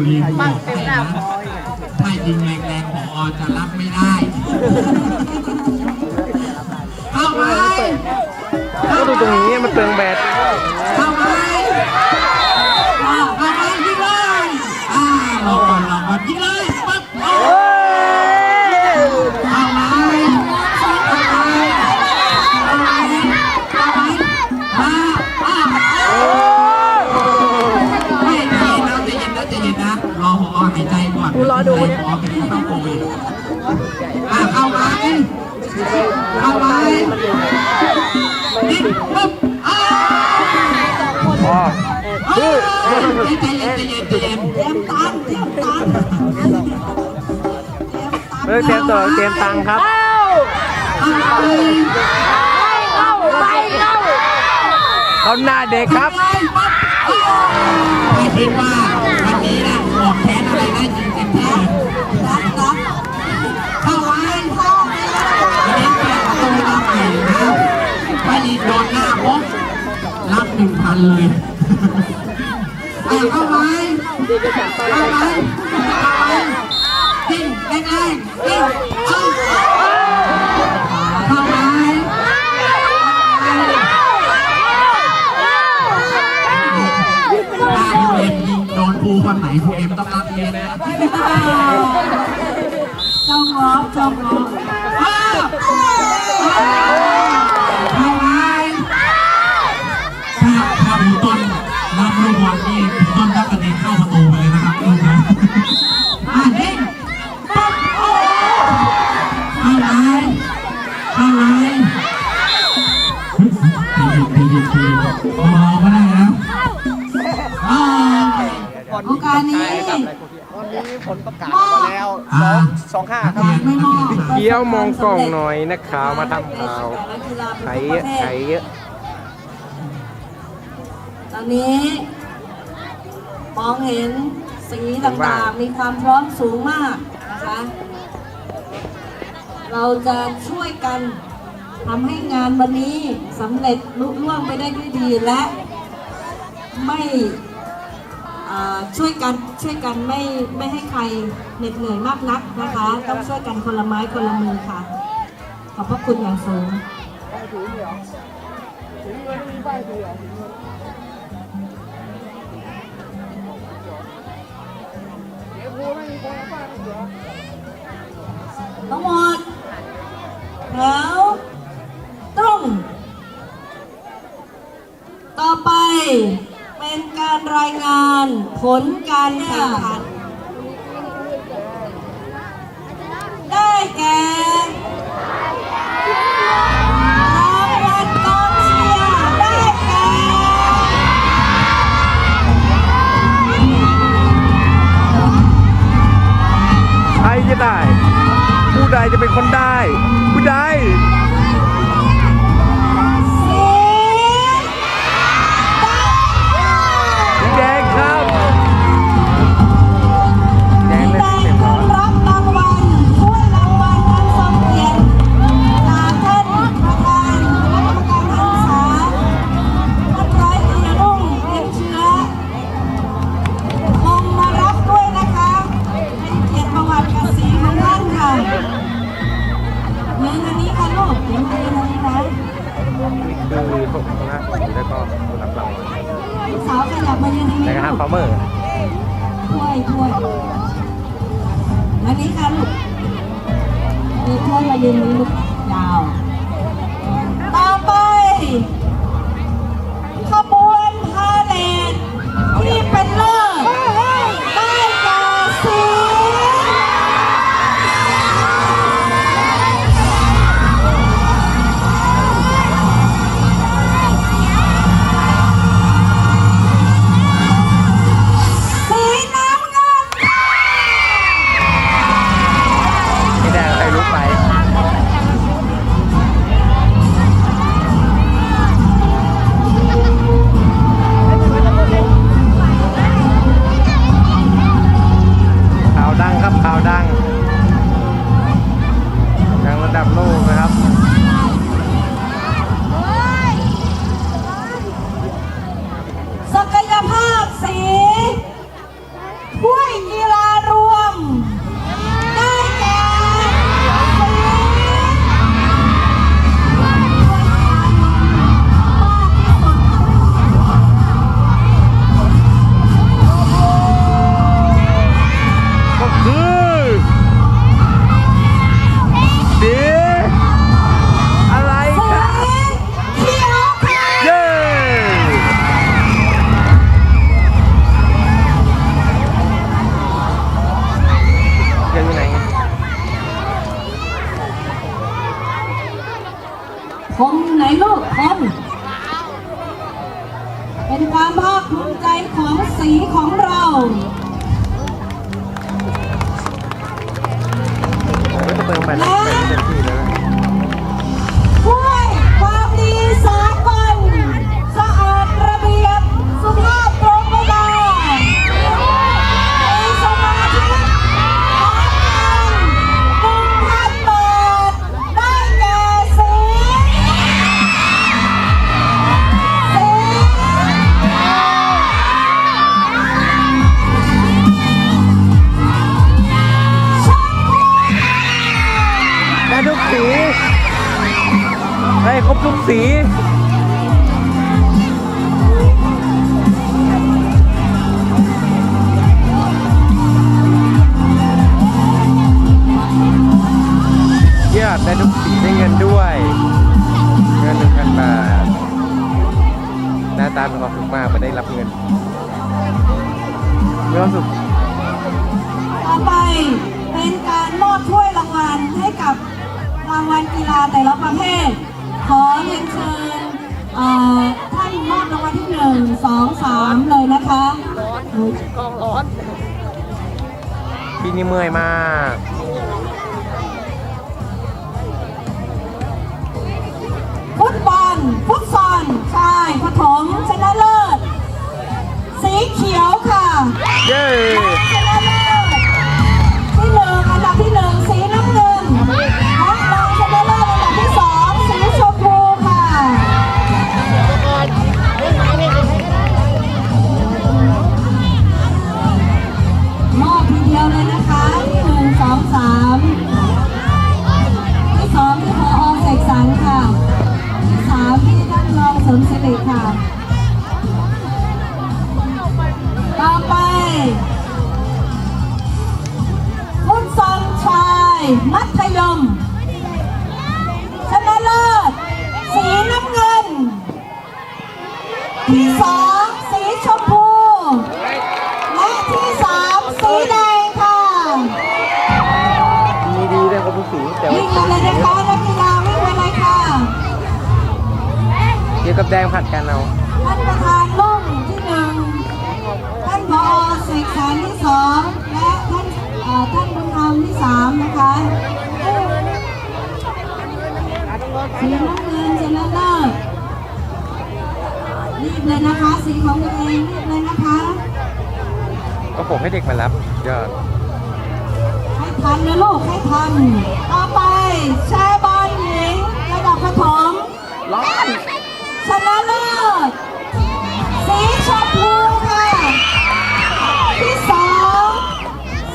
งบุรีบอกให้นะถ้ายิงแรงๆพอจะรับไม่ได้ เข้าไปก็ดูตรงนี้มันเปลืองแบตเข้าไปอ่าเข้าไปยิงเลยอ่ารอก่อนรอก่อนยิงเลย เย็นใจเย็นเตรียมตังค์เตรียมตังค์เลิกเตรียมตัวเตรียมตังค์ครับไรเขาหน้าเด็กครับ ไม่คิดว่าวันนี้นะออกแขนอะไรได้จริงเต็มที่เลยรับรับเข้าไว้เข้าไปวันนี้เปิดประตูรับใหม่นะไปดีโดนหน้าปุ๊บรับหนึ่งพันเลย อะเข้าไว้เข้าไว้เข้าไว้จิ้งแรงๆจิ้งเอาเข้าไว้ถ้าครูเอ็มยิงโดนครูคนไหนครูเอ็มต้องรับเองนะ เจ้างอบเจ้างอบอ้าวเข้าไว้ถ้าถ้าหมูต้นรับลูกบอล นี่ต้นต้องกระเด็นเข้าประตูไปเลยนะครับลูกนะอะเด้งปั๊บโอ้เข้าไว้เข้าไว้เฮ้ยใจเย็นใจเย็นใจเบาๆก็ได้นะอ่าโอกาสนี้แล้วอ่าสองห้านักเรียนนักเรียนเกี้ยวมองกล้องหน่อยนักข่าวมาทำข่าวไถไถตอนนี้ มองเห็นสีต่างๆ มีความพร้อมสูงมากนะคะ เราจะช่วยกันทำให้งานวันนี้สำเร็จลุล่วงไปได้ด้วยดีและไม่อ่าช่วยกันช่วยกันไม่ไม่ให้ใครเหน็ดเหนื่อยมากนักนะคะ ต้องช่วยกันคนละไม้คนละมือค่ะ ขอบพระคุณอย่างสูง ทั้งหมดแล้วตรง ต่อไปเป็นการรายงานผลการแข่งขัน เป็นคนได้ มไหนลูกผมเป็นความภาคภูมิใจของสีของเราก็จะเติมไปแล้ว ได้ทุกสีได้เงินด้วย เงินหนึ่งพันบาทหน้าตามีความสุขมากไปได้รับเงินมีความสุขต่อไปเป็นการมอบถ้วยรางวัลให้กับรางวัลกีฬาแต่ละประเภท ขอเรียนเชิญเอ่อท่านมอบรางวัลที่หนึ่งสองสามเลยนะคะพี่นี่เมื่อยมาก เกี่ยวกับแดงผัดกันเอาท่านประธานลุ่งที่หนึ่งท่านพอเสกสรรที่สองและท่านเอ่อท่านบุญธรรมที่สามนะคะสีน้ำเงินชนะเลิศรีบเลยนะคะ สีของตัวเองรีบเลยนะคะก็ผมให้เด็กมารับยอดให้ทันนะลูกให้ทันต่อไปแชร์บอลหญิงระดับประถมร้อน ชนะเลิศสีชมพูค่ะ ที่สอง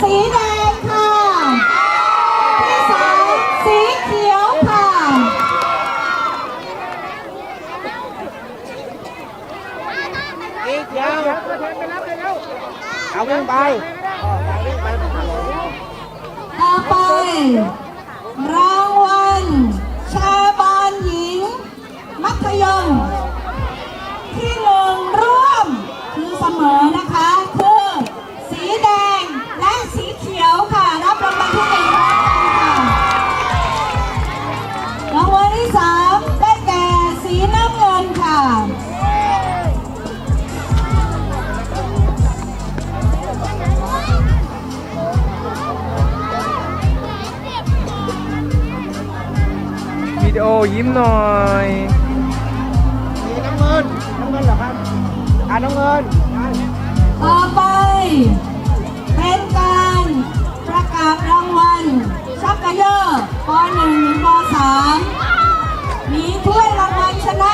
สีแดงค่ะ ที่สามสีเขียวค่ะ อีกยาวเอาวิ่งไปต่อไป เรา มัธยมที่หนึ่งร่วมคือเสมอนะคะคือสีแดงและสีเขียวค่ะ รับรางวัลที่หนึ่งค่ะรางวัลที่สามได้แก่สีน้ำเงินค่ะวิดีโอยิ้มหน่อยาน้งเงิน ต่อไป เป็นการประกาศรางวัลชักกระเยอร์ป .1 ถึงป .3 มีถ้วยรางวัลชนะ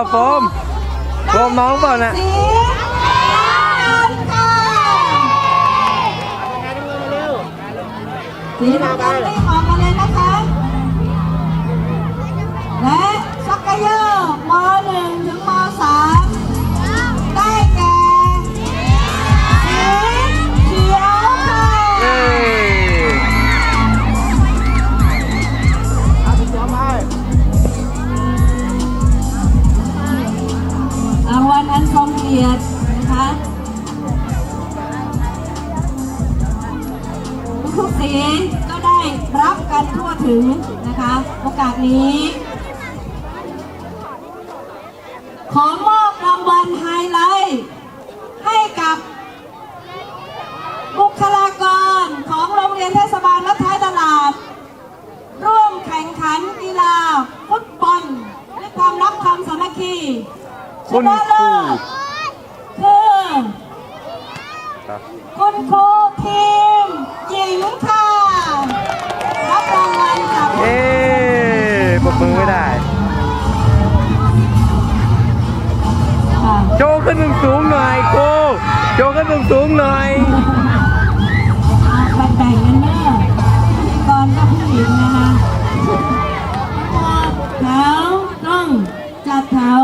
าโฟมโฟมน้องเปล่าน่ะสีน้ำเงินค่ะสีน้ำเงินรีบออกมาเลยนะคะ ทุกๆสีก็ได้รับกันทั่วถึงนะคะ โอกาสนี้ ขอมอบรางวัลไฮไลท์ให้กับบุคลากรของโรงเรียนเทศบาลวัดท้ายตลาด ร่วมแข่งขันกีฬาฟุตบอลด้วยความรักความสามัคคีชคุณนะครูเลิศคือครับคุณครู สูงๆหน่อยมาแบ่งกันเนอะพิธีกรก็ผู้หญิงนะคะแถวต้องจัดแถว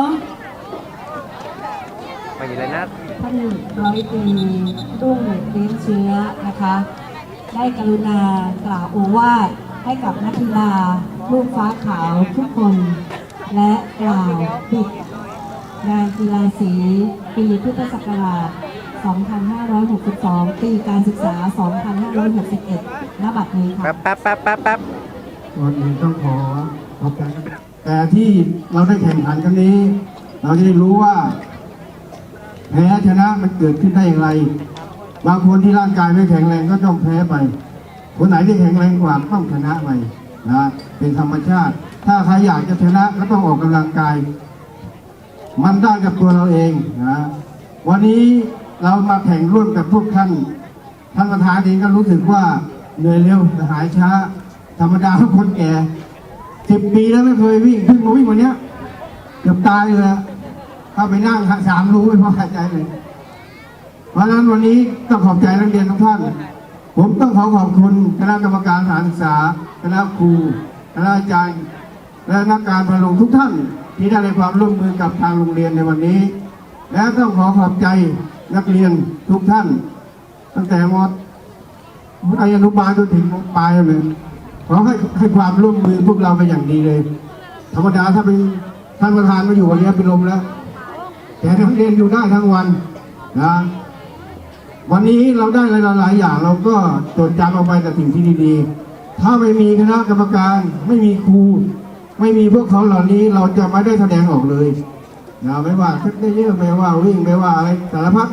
มาอยู่เลยนะท่านร้อยตรีรุ่งเลี้ยงเชื้อนะคะ ได้กรุณากล่าวโอวาทให้กับนักกีฬาลูกฟ้าขาวทุกคน และกล่าวปิดงานกีฬาสีปีพุทธศักราช 2562 ปีการศึกษา 2561ณบัดนี้ค่ะแป๊บแป๊บแป๊บแป๊บแป๊บวันนี้ต้องขอขอบใจครับแต่ที่เราได้แข่งขันครั้งนี้ เราจะได้รู้ว่า แพ้ชนะมันเกิดขึ้นได้อย่างไร บางคนที่ร่างกายไม่แข็งแรงก็ต้องแพ้ไปคนไหนที่แข็งแรงกว่าต้องชนะไปนะเป็นธรรมชาติ ถ้าใครอยากจะชนะก็ต้องออกกำลังกาย มันได้กับตัวเราเองนะวันนี้ เรามาแข่งร่วมกับพวกท่าน ท่านประธานเองก็รู้สึกว่าเหนื่อยเร็วหายช้า ธรรมดาคนแก่สิบปีแล้วไม่เคยวิ่งเพิ่งมาวิ่งวันเนี้ยเกือบตายเลยถ้าไปนั่งสามรู้ไม่พอหายใจเลย เพราะนั้นวันนี้ต้องขอบใจนักเรียนทุกท่าน ผมต้องขอขอบคุณคณะกรรมการสถานศึกษาคณะครูคณะอาจารย์และนักการประลงทุกท่านที่ได้ในความร่วมมือกับทางโรงเรียนในวันนี้ และต้องขอขอบใจ นักเรียนทุกท่าน ตั้งแต่มอนุบาลจนถึงมปลายเลยขอให้ให้ความร่วมมือพวกเราเป็นอย่างดีเลย ธรรมดาถ้าเป็นท่านประธานมาอยู่วันนี้เป็นลมแล้ว แต่นักเรียนอยู่ได้ทั้งวันนะวันนี้เราได้อะไรหลาย ๆ อย่างเราก็จดจำเอาไปแต่สิ่งที่ดีๆ ถ้าไม่มีคณะกรรมการ ไม่มีครู ไม่มีพวกเขาเหล่านี้เราจะไม่ได้แสดงออกเลยนะไม่ว่าเทคนิคไม่ว่าวิ่งไม่ว่าอะไรสารพัด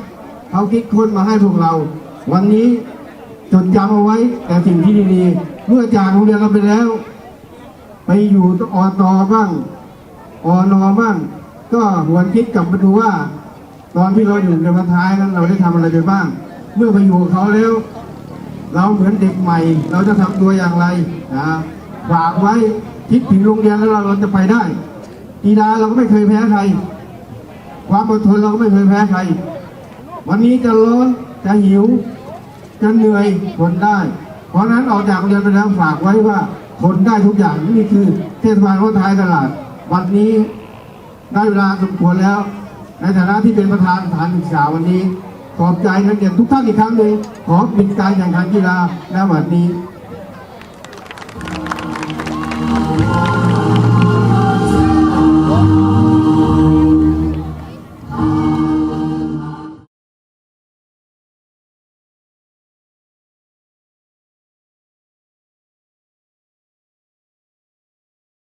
เขาคิดค้นมาให้พวกเรา วันนี้จดจำเอาไว้ แต่สิ่งที่ดีๆ เมื่อจากโรงเรียนเราไปแล้ว ไปอยู่อตบ้างอนอบ้าง ก็หวนคิดกลับมาดูว่า ตอนที่เราอยู่ในวันท้ายนั้นเราได้ทำอะไรไปบ้าง เมื่อไปอยู่กับเขาแล้ว เราเหมือนเด็กใหม่ เราจะทำตัวอย่างไรนะฝากไว้คิดถึงโรงเรียนแล้วเราเราจะไปได้กีฬาเราก็ไม่เคยแพ้ใคร ความอดทนเราก็ไม่เคยแพ้ใคร วันนี้จะร้อนจะหิว จะเหนื่อยทนได้ เพราะฉะนั้นออกจากโรงเรียนไปแล้วฝากไว้ว่าทนได้ทุกอย่างนี่คือเทศบาลวัดท้ายตลาด วันนี้ได้เวลาสมควรแล้ว ในฐานะที่เป็นประธานสถานศึกษาวันนี้ ขอบใจนักเรียนทุกท่านอีกครั้งหนึ่งขอปิดการแข่งขันกีฬาในวันนี้